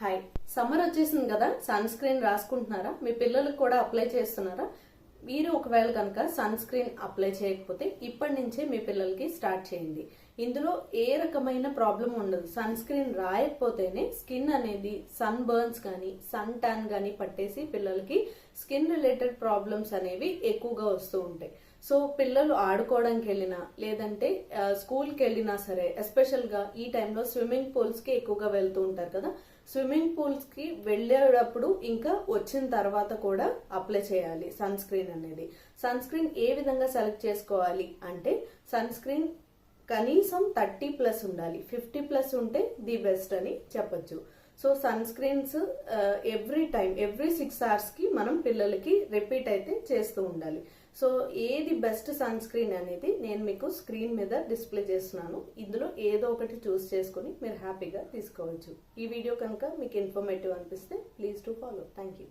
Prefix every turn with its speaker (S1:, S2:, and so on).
S1: Hi summer వచ్చేసింది కదా sun screen రాసుకుంటున్నారా? మీ పిల్లలకు కూడా అప్లై చేస్తున్నారా? మీరు ఒకవేళ కనుక సన్ స్క్రీన్ అప్లై చేయకపోతే ఇప్పటి నుంచే మీ పిల్లలకి స్టార్ట్ చేయండి. ఇందులో ఏ రకమైన ప్రాబ్లం ఉండదు. సన్ స్క్రీన్ రాయకపోతేనే స్కిన్ అనేది సన్ బర్న్స్ కానీ సన్ ట్యాన్ కానీ పట్టేసి పిల్లలకి స్కిన్ రిలేటెడ్ ప్రాబ్లమ్స్ అనేవి ఎక్కువగా వస్తూ ఉంటాయి. సో పిల్లలు ఆడుకోవడానికి వెళ్ళినా లేదంటే స్కూల్కి వెళ్ళినా సరే ఎస్పెషల్గా ఈ టైంలో స్విమ్మింగ్ పూల్స్కి ఎక్కువగా వెళ్తూ ఉంటారు కదా స్విమ్మింగ్ పూల్స్కి వెళ్ళేటప్పుడు ఇంకా వచ్చిన తర్వాత కూడా అప్లై చేయాలి సన్ స్క్రీన్ అనేది. సన్ స్క్రీన్ ఏ విధంగా సెలెక్ట్ చేసుకోవాలి అంటే సన్ స్క్రీన్ కనీసం థర్టీ ప్లస్ ఉండాలి. ఫిఫ్టీ ప్లస్ ఉంటే ది బెస్ట్ అని చెప్పొచ్చు. So sunscreens every time every six అవర్స్కి మనం పిల్లలకి రిపీట్ అయితే చేస్తూ ఉండాలి. సో ఏది బెస్ట్ సన్ స్క్రీన్ అనేది నేను మీకు స్క్రీన్ మీద డిస్ప్లే చేస్తున్నాను. ఇందులో ఏదో ఒకటి చూస్ చేసుకుని మీరు హ్యాపీగా తీసుకోవచ్చు. ఈ వీడియో కనుక మీకు ఇన్ఫర్మేటివ్ అనిపిస్తే please to follow. Thank you